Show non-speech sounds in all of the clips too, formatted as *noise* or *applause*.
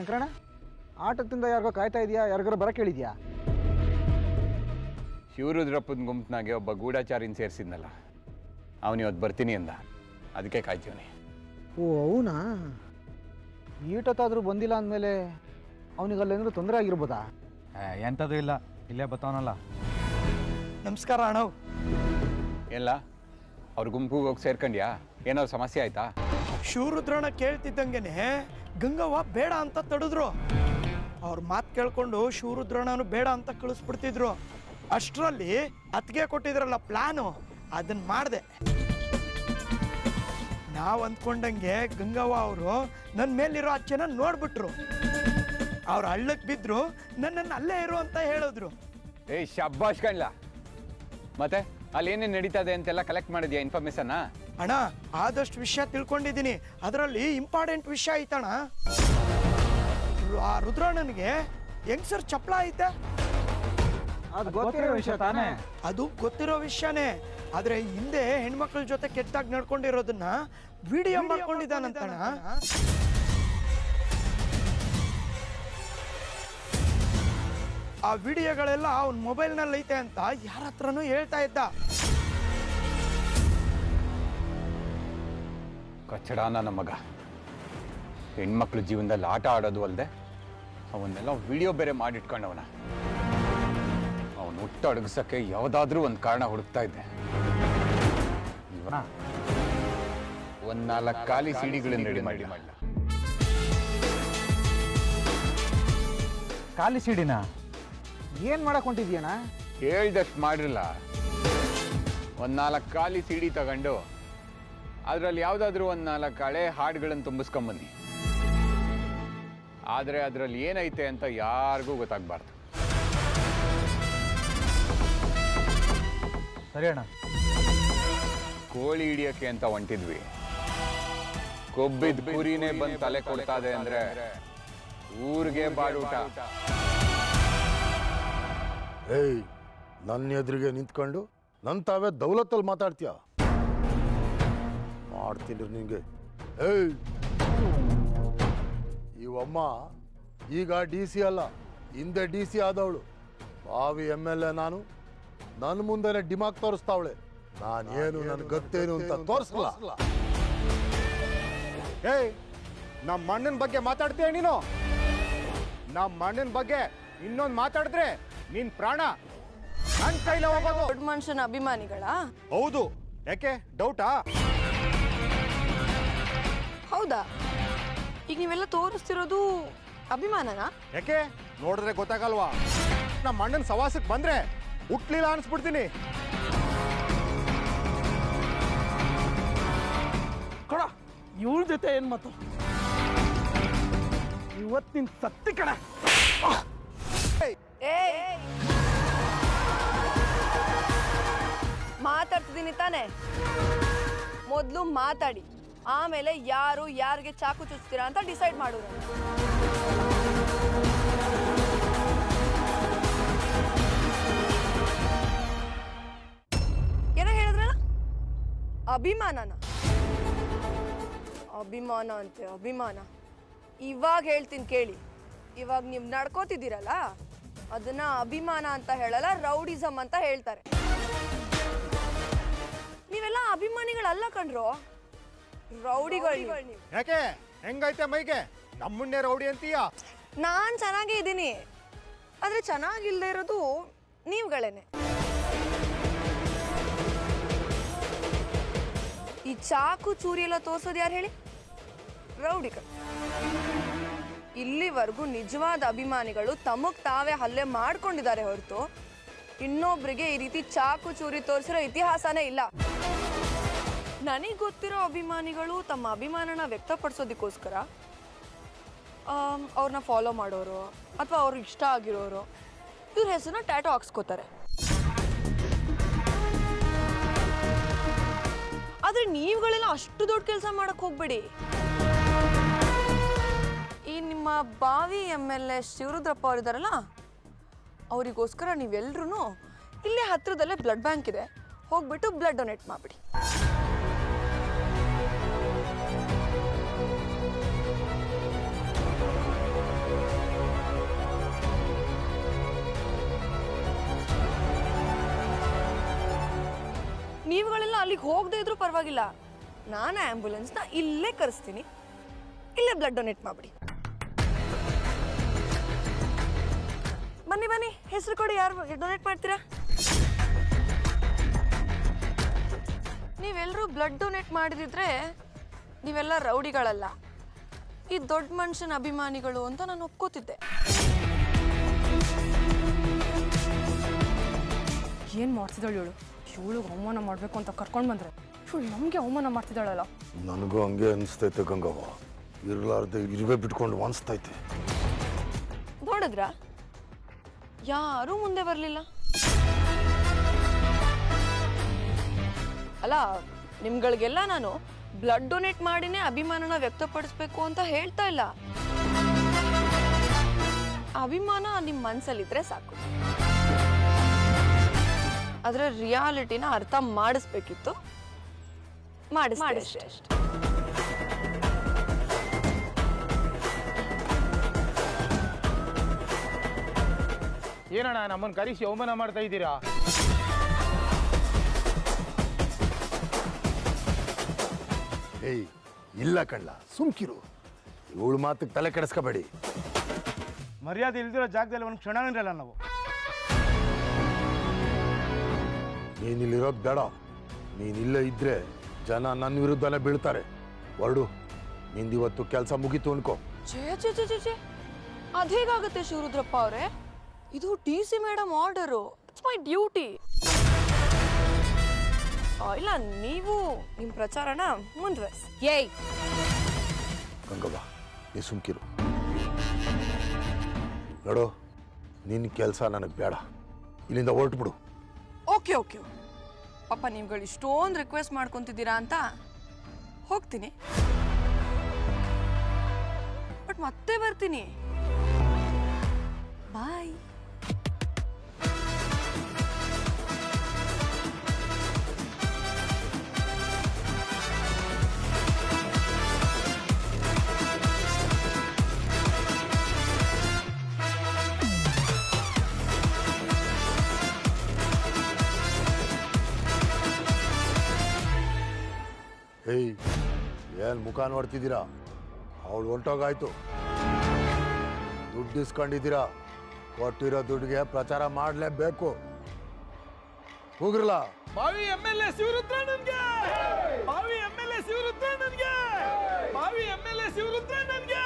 ಶಂಕರಣ್ಣ ಆಟದಿಂದ ಯಾರಿಗೋ ಕಾಯ್ತಾ ಇದೆಯಾ? ಯಾರಿಗಾರ ಬರಕ್ಕೆ ಕೇಳಿದ್ಯಾ? ಶಿವರುದ್ರಪ್ಪನ ಗುಂಪಿನಾಗೆ ಒಬ್ಬ ಗೂಢಾಚಾರಿನ ಸೇರಿಸಿದ್ನಲ್ಲ ಅವನು ಇವತ್ತು ಬರ್ತೀನಿ ಅಂದ. ಅದಕ್ಕೆ ಕಾಯ್ತೀವನಿ. ಓ ಅವನಾ? ಈಟತ್ತಾದರೂ ಬಂದಿಲ್ಲ ಅಂದಮೇಲೆ ಅವನಿಗೆ ಅಲ್ಲೇನಾದ್ರೂ ತೊಂದರೆ ಆಗಿರ್ಬೋದಾ? ಎಂಥದ್ದು ಇಲ್ಲ. ಇಲ್ಲೇ ಬತ್ತವನಲ್ಲ. ನಮಸ್ಕಾರ ಅಣ್ಣವ್ ಎಲ್ಲ ಅವ್ರ ಗುಂಪಿಗೆ ಹೋಗಿ ಸೇರ್ಕೊಂಡ್ಯಾ? ಏನಾದ್ರು ಸಮಸ್ಯೆ ಆಯ್ತಾ? ಶಿವರುದ್ರಣ ಕೇಳ್ತಿದ್ದಂಗೆನೆ ಗಂಗವ್ವ ಬೇಡ ಅಂತ ತಡೆದ್ರು. ಅವ್ರ ಮಾತು ಕೇಳ್ಕೊಂಡು ಶಿವರುದ್ರಣ್ಣನು ಬೇಡ ಅಂತ ಕಳಿಸ್ಬಿಡ್ತಿದ್ರು. ಅಷ್ಟರಲ್ಲಿ ಅತ್ತಿಗೆ ಕೊಟ್ಟಿದ್ರಲ್ಲ ಪ್ಲಾನು ಅದನ್ನ ಮಾಡಿದೆ. ನಾವು ಅಂದ್ಕೊಂಡಂಗೆ ಗಂಗವ್ವ ಅವರು ನನ್ನ ಮೇಲಿರೋ ಅಚ್ಚನ ನೋಡ್ಬಿಟ್ರು. ಅವ್ರು ಹಳ್ಳಕ್ಕೆ ಬಿದ್ರು ನನ್ನನ್ನು ಅಲ್ಲೇ ಇರು ಅಂತ ಹೇಳಿದ್ರು. ಏಯ್, ಶಬ್ಬಾಷ್ ಕಣ್ಲ? ಮತ್ತೆ ಅಲ್ಲಿ ಏನೇನು ನಡೀತದೆ ಅಂತೆಲ್ಲ ಕಲೆಕ್ಟ್ ಮಾಡಿದ್ಯಾ ಇನ್ಫಾರ್ಮೇಶನ್ನ ಅಣ್ಣ ಆದಷ್ಟು ವಿಷಯ ತಿಳ್ಕೊಂಡಿದ್ದೀನಿ. ಅದರಲ್ಲಿ ಇಂಪಾರ್ಟೆಂಟ್ ವಿಷಯ ಐತಣ ಆ ರುದ್ರಣ್ಣನಿಗೆ ಹೆಂಗ್ಸರ್ ಚಪ್ಪಲ ಐತೆ? ಅದು ಗೊತ್ತಿರೋ ವಿಷಯ ತಾನೇ? ಅದು ಗೊತ್ತಿರೋ ವಿಷಯನೇ. ಆದ್ರೆ ಹಿಂದೆ ಹೆಣ್ಮಕ್ಳ ಜೊತೆ ಕೆಟ್ಟಾಗಿ ನಡ್ಕೊಂಡಿರೋದನ್ನ ವಿಡಿಯೋ ಮಾಡ್ಕೊಂಡಿದ್ದಾನಂತಣ ಆ ವಿಡಿಯೋಗಳೆಲ್ಲ ಅವ್ನ ಮೊಬೈಲ್ನಲ್ಲಿ ಐತೆ ಅಂತ ಯಾರ ಹತ್ರನೂ ಹೇಳ್ತಾ ಇದ್ದ. ಕಚ್ಚಡ ನಮ್ಮ ಮಗ. ಹೆಣ್ಮಕ್ಳು ಜೀವನದಲ್ಲಿ ಆಟ ಆಡೋದು ಅಲ್ಲದೆ ಅವನ್ನೆಲ್ಲ ವಿಡಿಯೋ ಬೇರೆ ಮಾಡಿಟ್ಕೊಂಡವನ. ಅವನು ಹುಟ್ಟು ಅಡಗಿಸೋಕ್ಕೆ ಯಾವುದಾದ್ರೂ ಒಂದು ಕಾರಣ ಹುಡುಕ್ತಾ ಇದ್ದೆ. ಇವನ ಒಂದು ನಾಲ್ಕು ಖಾಲಿ ಸಿಡಿಗಳನ್ನ ರೆಡಿ ಮಾಡಿ ಮಾಡಲ ಖಾಲಿ ಸಿಡಿನ? ಏನು ಮಾಡಕ್ ಹೊಂಟಿದ್ಯಣ್ಣ? ಹೇಳ್ದಷ್ಟು ಮಾಡಿರಲ್ಲ ಒಂದು ನಾಲ್ಕು ಖಾಲಿ ಸಿಡಿ ತಗೊಂಡು ಅದರಲ್ಲಿ ಯಾವುದಾದ್ರೂ ಒಂದು ನಾಲ್ಕು ಹಳೆ ಹಾಡುಗಳನ್ನು ತುಂಬಿಸ್ಕೊಂಬನ್ನಿ. ಆದರೆ ಅದರಲ್ಲಿ ಏನೈತೆ ಅಂತ ಯಾರಿಗೂ ಗೊತ್ತಾಗಬಾರ್ದು. ಸರಿ ಅಣ್ಣ. ಕೋಳಿ ಹಿಡಿಯೋಕ್ಕೆ ಅಂತ ಹೊಂಟಿದ್ವಿ. ಕೊಬ್ಬಿದ ಕುರಿನೇ ಬಂದು ತಲೆ ಕೊಡ್ತಾ ಇದೆ ಅಂದ್ರೆ ಊರಿಗೆ ಬಾಡೂಟ. ಏಯ್ ನನ್ನ ಎದುರಿಗೆ ನಿಂತ್ಕೊಂಡು ನನ್ನ ತಾವೇ ದೌಲತ್ತಲ್ಲಿ ಮಾತಾಡ್ತೀಯ? ಮಾಡ್ತೀನಿ ನಿಂಗೆ. ಏಯ್! ಇವಮ್ಮ ಈಗ ಡಿ ಸಿ ಅಲ್ಲ ಹಿಂದೆ ಡಿ ಸಿ ಆದವಳು. ಬಾವಿ ಎಂ ಎಲ್ ಎ ನಾನು. ನನ್ನ ಮುಂದೆನೆ ಡಿಮಾಕ್ ತೋರಿಸ್ತಾವಳೆ. ನಾನೇನು ನನ್ನ ಗತ್ತೇನು ಅಂತ ತೋರಿಸಲ್ಲ ಏಯ್! ನಮ್ಮ ಮಣ್ಣಿನ ಬಗ್ಗೆ ಮಾತಾಡ್ತೀಯ ನೀನು? ನಮ್ಮ ಮಣ್ಣಿನ ಬಗ್ಗೆ ಇನ್ನೊಂದು ಮಾತಾಡಿದ್ರೆ ನಿನ್ ಪ್ರಾಣ ನನ್ನ ಕೈಲ ಹೋಗೋದು. ದೊಡ್ಡ ಮನುಷ್ಯನ ಅಭಿಮಾನಿಗಳಾ? ಹೌದು. ಯಾಕೆ? ಡೌಟಾ? ಹೌದಾ? ಈಗ ನೀವೆಲ್ಲ ತೋರಿಸ್ತಿರೋದು ಅಭಿಮಾನನಾ? ಯಾಕೆ? ನೋಡಿದ್ರೆ ಗೊತ್ತಾಗಲ್ವಾ? ನಮ್ಮ ಅಣ್ಣನ ಸವಾಸಕ್ಕೆ ಬಂದ್ರೆ ಹುಟ್ಲಿಲ್ಲ ಅನ್ಸ್ಬಿಡ್ತೀನಿ. ಕೊಡ ಇವಳ ಜೊತೆ ಏನ್ ಮಾತು? ಇವತ್ತಿನ ಸತ್ತಿ ಕಡೆ ಮಾತಾಡ್ತಿದ್ದೀನಿ ತಾನೆ. ಮೊದಲು ಮಾತಾಡಿ. ಆಮೇಲೆ ಯಾರು ಯಾರಿಗೆ ಚಾಕು ಚುಚ್ತೀರಾ ಅಂತ ಡಿಸೈಡ್ ಮಾಡೋರು. ಏನೋ ಹೇಳಿದ್ರಲ್ಲ? ಅಭಿಮಾನನ. ಅಭಿಮಾನ ಅಂತೆ, ಅಭಿಮಾನ. ಇವಾಗ ಹೇಳ್ತೀನಿ ಕೇಳಿ. ಇವಾಗ ನೀವು ನಡ್ಕೋತಿದ್ದೀರಲ್ಲ, ಅದನ್ನ ಅಭಿಮಾನ ಅಂತ ಹೇಳಲ್ಲ ರೌಡಿಸಮ್ ಅಂತ ಹೇಳ್ತಾರೆ. ನೀವೆಲ್ಲ ಅಭಿಮಾನಿಗಳಲ್ಲ ಕಣ್ರೋ? ರೌಡಿಗಳು ನೀವು. ಯಾಕೆ? ಹೆಂಗೈತೆ ಮೈಗೆ? ನಮ್ಮನ್ನೇ ರೌಡಿ ಅಂತೀಯ? ನಾನು ಚೆನ್ನಾಗೇ ಇದ್ದೀನಿ. ಆದ್ರೆ ಚೆನ್ನಾಗಿಲ್ಲದೆ ಇರೋದು ನೀವುಗಳೇನೆ. ಈ ಚಾಕು ಚೂರಿ ಎಲ್ಲ ತೋರ್ಸೋದು ಯಾರು ಹೇಳಿ? ರೌಡಿಗಳು. ಇಲ್ಲಿವರೆಗೂ ನಿಜವಾದ ಅಭಿಮಾನಿಗಳು ತಮಗ್ ತಾವೇ ಹಲ್ಲೆ ಮಾಡ್ಕೊಂಡಿದ್ದಾರೆ ಹೊರತು. ಇನ್ನೊಬ್ರಿಗೆ ಈ ರೀತಿ ಚಾಕು ಚೂರಿ ತೋರಿಸಿರೋ ಇತಿಹಾಸನೇ ಇಲ್ಲ. ನನಗೆ ಗೊತ್ತಿರೋ ಅಭಿಮಾನಿಗಳು ತಮ್ಮ ಅಭಿಮಾನನ ವ್ಯಕ್ತಪಡಿಸೋದಕ್ಕೋಸ್ಕರ ಅವ್ರನ್ನ ಫಾಲೋ ಮಾಡೋರು ಅಥವಾ ಅವ್ರಿಗೆ ಇಷ್ಟ ಆಗಿರೋರು, ಇವ್ರ ಹೆಸರನ್ನ ಟ್ಯಾಟೋ ಹಾಕ್ಸ್ಕೋತಾರೆ. ಆದ್ರೆ ನೀವುಗಳೆಲ್ಲ ಅಷ್ಟು ದೊಡ್ಡ ಕೆಲಸ ಮಾಡಕ್ ಹೋಗ್ಬೇಡಿ. ಈ ನಿಮ್ಮ ಬಾವಿ ಎಂ ಎಲ್ ಎ ಶಿವರುದ್ರಪ್ಪ ಅವರಿದಾರಲ್ಲ, ಅವರಿಗೋಸ್ಕರ ನೀವೆಲ್ಲರೂ ಇಲ್ಲೇ ಹತ್ತಿರದಲ್ಲೇ ಬ್ಲಡ್ ಬ್ಯಾಂಕ್ ಇದೆ, ಹೋಗ್ಬಿಟ್ಟು ಬ್ಲಡ್ ಡೊನೇಟ್ ಮಾಡಿಬಿಡಿ. ಅಲ್ಲಿಗೆ ಹೋಗದೆ ಇದ್ರೂ ಪರವಾಗಿಲ್ಲ. ನಾನು ಆ್ಯಂಬುಲೆನ್ಸ್ನ ಇಲ್ಲೇ ಕರೆಸ್ತೀನಿ. ಇಲ್ಲೇ ಬ್ಲಡ್ ಡೊನೇಟ್ ಮಾಡಿಬಿಡಿ. ಬನ್ನಿ ಬನ್ನಿ. ಹೆಸರು ಕೊಡಿ, ಯಾರು ಡೊನೇಟ್ ಮಾಡ್ತೀರಾ? ನೀವೆಲ್ಲರೂ ಬ್ಲಡ್ ಡೊನೇಟ್ ಮಾಡಿದಿದ್ರೆ ನೀವೆಲ್ಲ ರೌಡಿಗಳಲ್ಲ. ಈ ದೊಡ್ಡ ಮನುಷ್ಯನ ಅಭಿಮಾನಿಗಳು ಅಂತ ನಾನು ಒಪ್ಕೋತಿದ್ದೆ. ಏನು ಮಾಡ್ತಿದ್ದಾಳು ಇವಳು? ಇವಳಿಗೆ ಅವಮಾನ ಮಾಡಬೇಕು ಅಂತ ಕರ್ಕೊಂಡು ಬಂದರೆ ಇವಳು ನಮಗೆ ಅವಮಾನ ಮಾಡ್ತಿದ್ದಾಳಲ್ಲ. ನನಗೂ ಹಂಗೆ ಅನಿಸ್ತೈತೆ ಗಂಗವ್ವ. ಇರಲಾರ್ದೆ ಇರುವೆ ಬಿಟ್ಕೊಂಡು ಅನಿಸ್ತೈತೆ ನೋಡಿದ್ರ? ಯಾರೂ ಮುಂದೆ ಬರಲಿಲ್ಲ. ಅಲ್ಲ ನಿಮ್ಗಳಿಗೆಲ್ಲ ನಾನು ಬ್ಲಡ್ ಡೊನೇಟ್ ಮಾಡಿನೇ ಅಭಿಮಾನನ ವ್ಯಕ್ತಪಡಿಸ್ಬೇಕು ಅಂತ ಹೇಳ್ತಾ ಇಲ್ಲ. ಅಭಿಮಾನ ನಿಮ್ಮ ಮನಸ್ಸಲ್ಲಿದ್ರೆ ಸಾಕು. ಅದರ ರಿಯಾಲಿಟಿನ ಅರ್ಥ ಮಾಡಿಸ್ಬೇಕಿತ್ತು. ಮಾಡಿಸ್ ಮಾಡಿಸ್ದೆ ಅಷ್ಟೇ. ಏನಣ್ಣ ನಮ್ಮನ್ನು ಕರೆಸಿ ಅವಮಾನ ಮಾಡ್ತಾ ಇದ್ದೀರಾ? ಏಯ್ ಇಲ್ಲ ಕಣ್ಣ ಸುಮ್ಕಿರು. ಇವಳು ಮಾತಿಗೆ ತಲೆ ಕೆಡಿಸ್ಕೋಬೇಡಿ. ಮರ್ಯಾದೆ ಇಲ್ದಿರೋ ಜಾಗದಲ್ಲಿ ಒಂದು ಕ್ಷಣ ಇರಲ್ಲ ನಾವು. ನೀನಿಲ್ಲಿರೋದು ಬೇಡ. ನೀನಿಲ್ಲೇ ಇದ್ರೆ ಜನ ನನ್ನ ವಿರುದ್ಧನೇ ಬೀಳ್ತಾರೆ. ಹೊರಡು ನಿಂದಿವತ್ತು ಕೆಲಸ ಮುಗೀತು ಅನ್ಕೋ. ಛೇ ಛೇ ಛೇ ಛೇ ಛೇ. ಅದೇಗಾಗುತ್ತೆ ಶಿವರುದ್ರಪ್ಪ ಅವರೇ? ಇದು D C madam order. It's my duty ಇಲ್ಲ ನೀವು ನಿಮ್ಮ ಪ್ರಚಾರನ ಮುಂದುವರಿಸಿ. ಏಯ್! ಗಂಗವ್ವ ನೀ ಸುಮ್ಕಿರು. ನೋಡು ನಿನ್ನ ಕೆಲಸ ನನಗೆ ಬೇಡ. ಇಲ್ಲಿಂದ ಹೊರಟ್ಬಿಡು. ಓಕೆ ಓಕೆ ಪಾಪ ನೀವುಗಳು ಇಷ್ಟೊಂದು ರಿಕ್ವೆಸ್ಟ್ ಮಾಡ್ಕೊತಿದ್ದೀರಾ ಅಂತ ಹೋಗ್ತೀನಿ. ಬಟ್ ಮತ್ತೆ ಬರ್ತೀನಿ. ಬಾಯ್ ಏನು ಮುಖ ನೋಡ್ತಿದ್ದೀರಾ? ಅವಳು ಹೊಂಟೋಗಾಯ್ತು ದುಡ್ಡು ಇಸ್ಕೊಂಡಿದ್ದೀರಾ? ಕೊಟ್ಟಿರೋ ದುಡ್ಡಿಗೆ ಪ್ರಚಾರ ಮಾಡಲೇಬೇಕು. ಹೋಗ್ರಲ್ಲ ಬಾವಿ ಎಂ ಎಲ್ ಎ ಶಿವರುದ್ರಣ್ಣನ್ಗೆ ಬಾವಿ ಎಂ ಎಲ್ ಎ ಶಿವರುದ್ರಣ್ಣನ್ಗೆ ಬಾವಿ ಎಂ ಎಲ್ ಎ ಶಿವರುದ್ರಣ್ಣನ್ಗೆ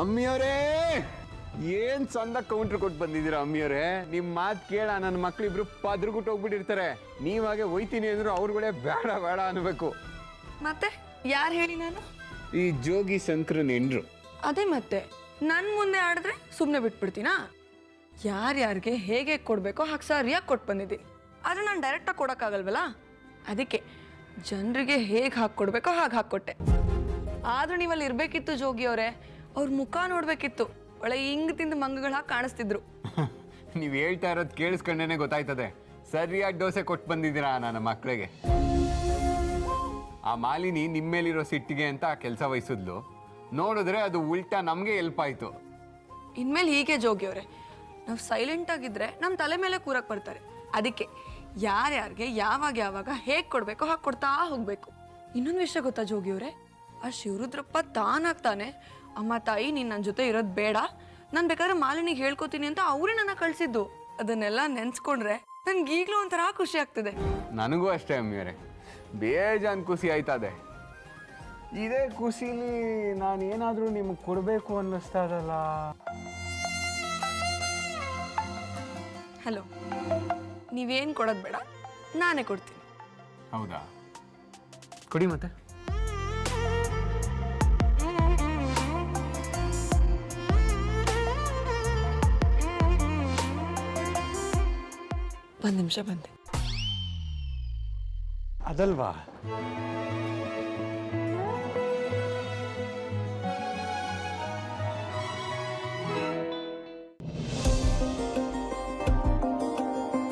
ಅಮ್ಮಿಯವರೇ! ಏನ್ ಚಂದ ಕೌಂಟ್ರ್ ಕೊಟ್ಟು ಬಂದಿದ್ದೀರಾ ಅಮ್ಮಿಯವರೇ? ನಿಮ್ ಮಾತ್ ಕೇಳ ನನ್ನ ಮಕ್ಳಿಬ್ರು ಪದ್ರಗುಟ್ಟು ಹೋಗ್ಬಿಟ್ಟಿರ್ತಾರೆ. ಹಾಗೆ ಒಯ್ತೀನಿ ಅಂದ್ರು ಅವ್ರುಗಳೇ ಬೇಡ ಬೇಡ ಅನ್ಬೇಕು. ಮತ್ತೆ? ಯಾರು ಹೇಳಿ ನಾನು? ಈ ಜೋಗಿ ಶಂಕರ ನೆಂಡ್ರು ಅದೇ ಮತ್ತೆ. ನನ್ನ ಮುಂದೆ ಆಡಿದ್ರೆ ಸುಮ್ಮನೆ ಬಿಟ್ಬಿಡ್ತೀನಾ? ಯಾರ್ಯಾರಿಗೆ ಹೇಗೆ ಕೊಡಬೇಕೋ ಹಾಗೆ ಸರಿಯಾಗಿ ಕೊಟ್ಟು ಬಂದಿದ್ದೀನಿ ಆದರೆ ನಾನು ಡೈರೆಕ್ಟಾಗಿ ಕೊಡೋಕ್ಕಾಗಲ್ವಲ್ಲ? ಅದಕ್ಕೆ ಜನರಿಗೆ ಹೇಗೆ ಹಾಕ್ಕೊಡ್ಬೇಕೋ ಹಾಗೆ ಹಾಕ್ಕೊಟ್ಟೆ ಆದರೂ ನೀವಲ್ಲಿ ಇರಬೇಕಿತ್ತು ಜೋಗಿ ಅವರೇ ಅವ್ರ ಮುಖ ನೋಡಬೇಕಿತ್ತು. ಒಳ್ಳೆ ಹಿಂಗ್ ತಿಂದು ಮಂಗಗಳ ಕಾಣಿಸ್ತಿದ್ರು. *laughs* ನೀವ್ ಹೇಳ್ತಾ ಇರೋದು ಕೇಳಿಸ್ಕೊಂಡೇನೆ ಗೊತ್ತಾಯ್ತದೆ. ಸರಿಯಾಗಿ ದೋಸೆ ಕೊಟ್ಟು ಬಂದಿದ್ದೀರಾ ನನ್ನ ಮಕ್ಕಳಿಗೆ ಆ ಮಾಲಿನಿ ನಿಮ್ಮ ಮೇಲಿರೋ ಸಿಟ್ಟಿಗೆ ಅಂತ ಕೆಲಸ ವಹಿಸಿದ್ಲು. ನೋಡಿದ್ರೆ ಅದು ಉಲ್ಟಾ ನಮಗೆ ಹೆಲ್ಪ್ ಆಯ್ತು. ಇನ್ಮೇಲೆ ಹೀಗೆ ಜೋಗಿ ಅವರೇ ನಾವು ಸೈಲೆಂಟ್ ಆಗಿದ್ರೆ ನಮ್ಮ ತಲೆ ಮೇಲೆ ಕೂರಕ್ ಬರ್ತಾರೆ. ಅದಕ್ಕೆ ಯಾರ್ಯಾರಿಗೆ ಯಾವಾಗ ಯಾವಾಗ ಹೇಗೆ ಕೊಡ್ಬೇಕು ಹಾಗೆ ಕೊಡ್ತಾ ಹೋಗ್ಬೇಕು. ಇನ್ನೊಂದು ವಿಷಯ ಗೊತ್ತಾ ಜೋಗಿಯವ್ರೆ ಆ ಶಿವರುದ್ರಪ್ಪ ತಾನಾಗ್ತಾನೆ ಅಮ್ಮ ತಾಯಿ ನೀನು ನನ್ನ ಜೊತೆ ಇರೋದು ಬೇಡ. ನಾನು ಬೇಕಾದ್ರೆ ಮಾಲಿನಿಗೆ ಹೇಳ್ಕೊತೀನಿ ಅಂತ ಅವರೇ ನನ್ನ ಕಳಿಸಿದ್ದು. ಅದನ್ನೆಲ್ಲ ನೆನ್ಸ್ಕೊಂಡ್ರೆ ನನ್ಗೆ ಈಗಲೂ ಒಂಥರ ಖುಷಿ ಆಗ್ತದೆ. ನನಗೂ ಅಷ್ಟೇ ಅಮ್ಮಿಯವರೇ ಬೇಜಾನ್ ಖುಷಿ ಆಯ್ತದೆ. ಇದೇ ಖುಷಿಲಿ ನಾನು ಏನಾದರೂ ನಿಮಗೆ ಕೊಡಬೇಕು ಅನ್ನಿಸ್ತಾ ಇದಲ್ಲ? ಹಲೋ ನೀವೇನು ಕೊಡೋದು ಬೇಡ ನಾನೇ ಕೊಡ್ತೀನಿ. ಹೌದಾ? ಕೊಡಿ ಮತ್ತೆ. ಒಂದು ನಿಮಿಷ ಬಂದೆ. ಅದಲ್ವಾ?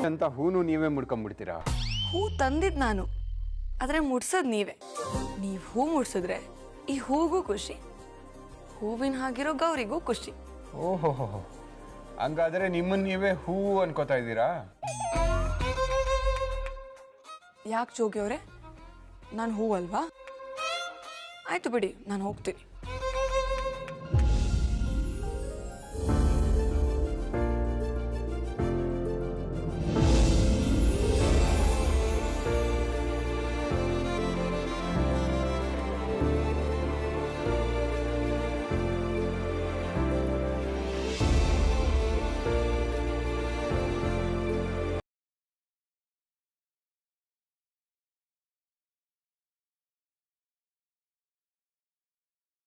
ಅಂತ ಹೂನು ನೀವೇ ಮುಡ್ಕೊಂಡ್ಬಿಡ್ತೀರಾ ಹೂ ತಂದಿದ್ ನಾನು. ಆದ್ರೆ ಮುಡ್ಸೋದು ನೀವೇ. ನೀವ್ ಹೂ ಮುಡ್ಸಿದ್ರೆ ಈ ಹೂಗೂ ಖುಷಿ. ಹೂವಿನ ಹಾಗಿರೋ ಗೌರಿಗೂ ಖುಷಿ. ಓಹೋ ಹಂಗಾದ್ರೆ ನಿಮ್ಮನ್ನ ನೀವೇ ಹೂ ಅನ್ಕೋತಾ ಇದ್ದೀರಾ? ಯಾಕೆ ಜೋಗಿ ಅವರೇ ನಾನು ಹೂವಲ್ವಾ? ಆಯಿತು ಆಯ್ತು ಬಿಡಿ ನಾನು ಹೋಗ್ತೀನಿ.